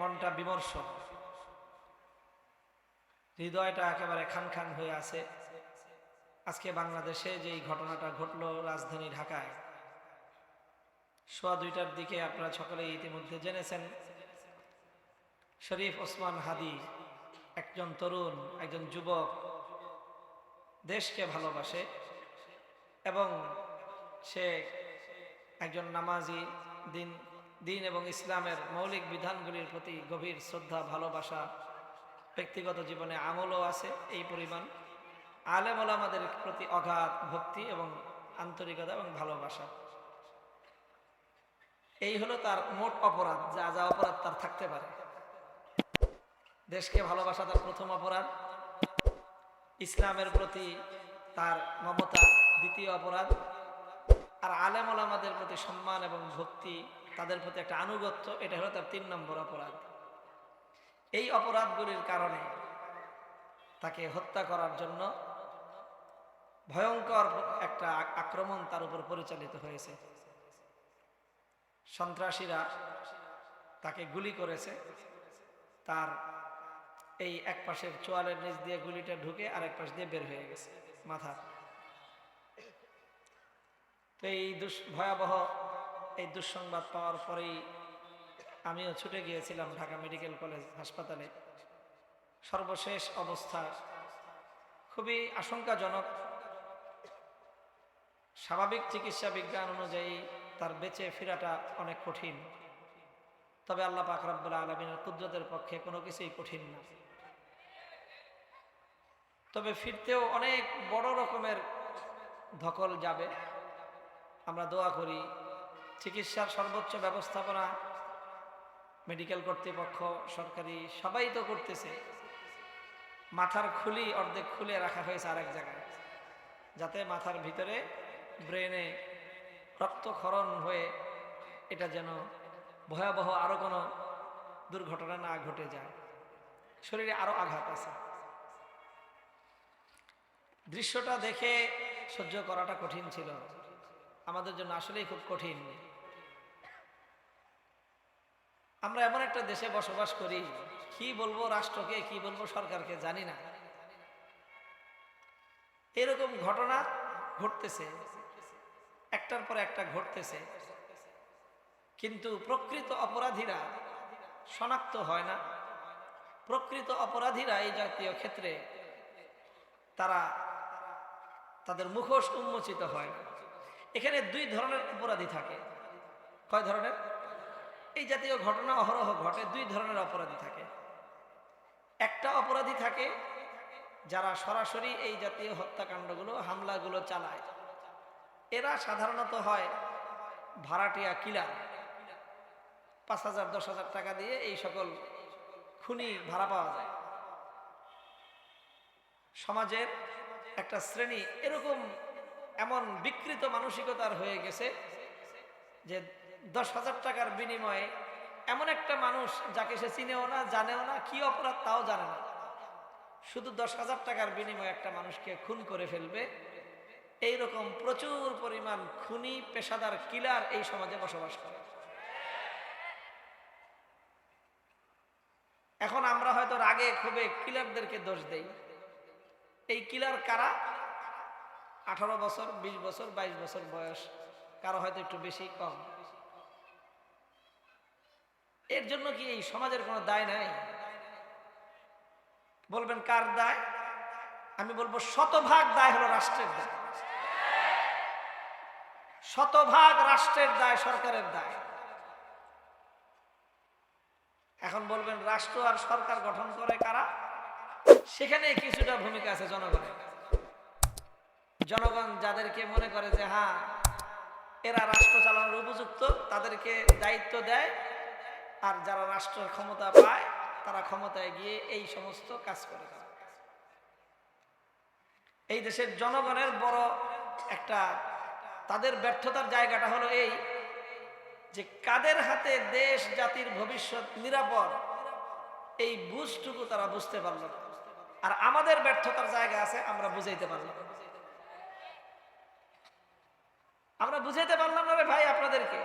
মনটা বিমর্ষ। হৃদয়টা একেবারে খান খান হয়ে আছে। আজকে বাংলাদেশে যে ঘটনাটা ঘটলো রাজধানী ঢাকায়, সোয়া দুইটার দিকে আপনারা সকলে ইতিমধ্যে জেনেছেন, শরীফ ওসমান হাদি একজন তরুণ, একজন যুবক, দেশকে ভালোবাসে এবং সে একজন নামাজি, দিন দিন এবং ইসলামের মৌলিক বিধানগুলির প্রতি গভীর শ্রদ্ধা, ভালোবাসা, ব্যক্তিগত জীবনে আমলও আছে এই পরিমাণ। আলেম আমাদের প্রতি অগাধ ভক্তি এবং আন্তরিকতা এবং ভালোবাসা। এই হলো তার মোট অপরাধ, যা যা অপরাধ তার থাকতে পারে। দেশকে ভালোবাসা তার প্রথম অপরাধ। ইসলামের প্রতি তার মমতা দ্বিতীয় অপরাধ। আর আলেম আলামাদের প্রতি সম্মান এবং ভক্তি, তাদের প্রতি একটা আনুগত্য, এটা হলো তার তিন নম্বর অপরাধ। এই অপরাধগুলির কারণে তাকে হত্যা করার জন্য ভয়ঙ্কর একটা আক্রমণ তার উপর পরিচালিত হয়েছে। সন্ত্রাসীরা তাকে গুলি করেছে। তার এই এক পাশের চোয়ালের নিচ দিয়ে গুলিটা ঢুকে আরেক পাশ দিয়ে বের হয়ে গেছে মাথা এই দুঃ ভয়াবহ এই দুঃসংবাদ পাওয়ার পরেই আমিও ছুটে গিয়েছিলাম ঢাকা মেডিকেল কলেজ হাসপাতালে। সর্বশেষ অবস্থা খুবই আশঙ্কাজনক। স্বাভাবিক চিকিৎসা বিজ্ঞান অনুযায়ী তার বেঁচে ফেরাটা অনেক কঠিন। তবে আল্লাহ পাক রব্বুল আলমিনের কুদরতের পক্ষে কোনো কিছুই কঠিন না। তবে ফিরতেও অনেক বড় রকমের ধকল যাবে। আমরা দোয়া করি। চিকিৎসার সর্বোচ্চ ব্যবস্থাপনা মেডিকেল কর্তৃপক্ষ, সরকারি, সবাই তো করতেছে। মাথার খুলি অর্ধেক খুলে রাখা হয়েছে আরেক জায়গায়। যাতে মাথার ভিতরে ব্রেনে রক্তক্ষরণ হয়ে এটা যেন ভয়াবহ আরও কোনো দুর্ঘটনা না ঘটে যায়। শরীরে আরও আঘাত আছে। দৃশ্যটা দেখে সহ্য করাটা কঠিন ছিল। আমাদের জন্য আসলেই খুব কঠিন। আমরা এমন একটা দেশে বসবাস করি, কি বলব রাষ্ট্রকে, কি বলব সরকারকে জানি না। এরকম ঘটনা ঘটতেছে, একটার পর একটা ঘটতেছে। কিন্তু প্রকৃত অপরাধীরা শনাক্ত হয় না। প্রকৃত অপরাধীরা এই জাতীয় ক্ষেত্রে তারা তাদের মুখোশ উন্মোচিত হয়। এখানে দুই ধরনের অপরাধী থাকে। কয় ধরনের? এই জাতীয় ঘটনা অহরহ ঘটে, দুই ধরনের অপরাধী থাকে। একটা অপরাধী থাকে যারা সরাসরি এই জাতীয় হত্যাকাণ্ডগুলো, হামলাগুলো চালায়। এরা সাধারণত হয় ভাড়াটিয়া কিলার। পাঁচ হাজার, দশ হাজার টাকা দিয়ে এই সকল খুনি ভাড়া পাওয়া যায়। সমাজের একটা শ্রেণি এরকম এমন বিকৃত মানসিকতার হয়ে গেছে যে দশ হাজার টাকার বিনিময়ে এমন একটা মানুষ যাকে সে চিনেও না, জানেও না, কি অপরাধ তাও জানে না। শুধু দশ হাজার টাকার বিনিময়ে একটা মানুষকে খুন করে ফেলবে। এই রকম প্রচুর পরিমাণ খুনি, পেশাদার কিলার এই সমাজে বসবাস করে। এখন আমরা হয়তো রাগে খুবই কিলারদেরকে দোষ দেই। এই কিলার কারা? আঠারো বছর ২০ বছর ২২ বছর বয়স। কারও হয়তো একটু বেশি কম। এর জন্য কি এই সমাজের কোনো দায় নাই? বলবেন, কার দায়? আমি বলব, শতভাগ দায় হলো রাষ্ট্রের দায়। শতভাগ রাষ্ট্রের দায়, সরকারের দায়। এখন বলবেন, রাষ্ট্র আর সরকার গঠন করে কারা? সেখানে কিছুটা ভূমিকা আছে জনগণের। জনগণ যাদেরকে মনে করে যে হ্যাঁ এরা রাষ্ট্র চালানোর উপযুক্ত, তাদেরকে দায়িত্ব দেয়। আর যারা রাষ্ট্রের ক্ষমতা পায়, তারা ক্ষমতায় গিয়ে এই সমস্ত কাজ করে এই দেশের জনগণের বড় একটা, তাদের ব্যর্থতার জায়গাটা হলো এই যে কাদের হাতে দেশ, জাতির ভবিষ্যৎ নিরাপদ, এই বুঝটুকু তারা বুঝতে পারল। আর আমাদের ব্যর্থতার জায়গা আছে, আমরা বুঝাইতে পারলাম না। আমরা বুঝাইতে পারলাম না রে ভাই আপনাদেরকে।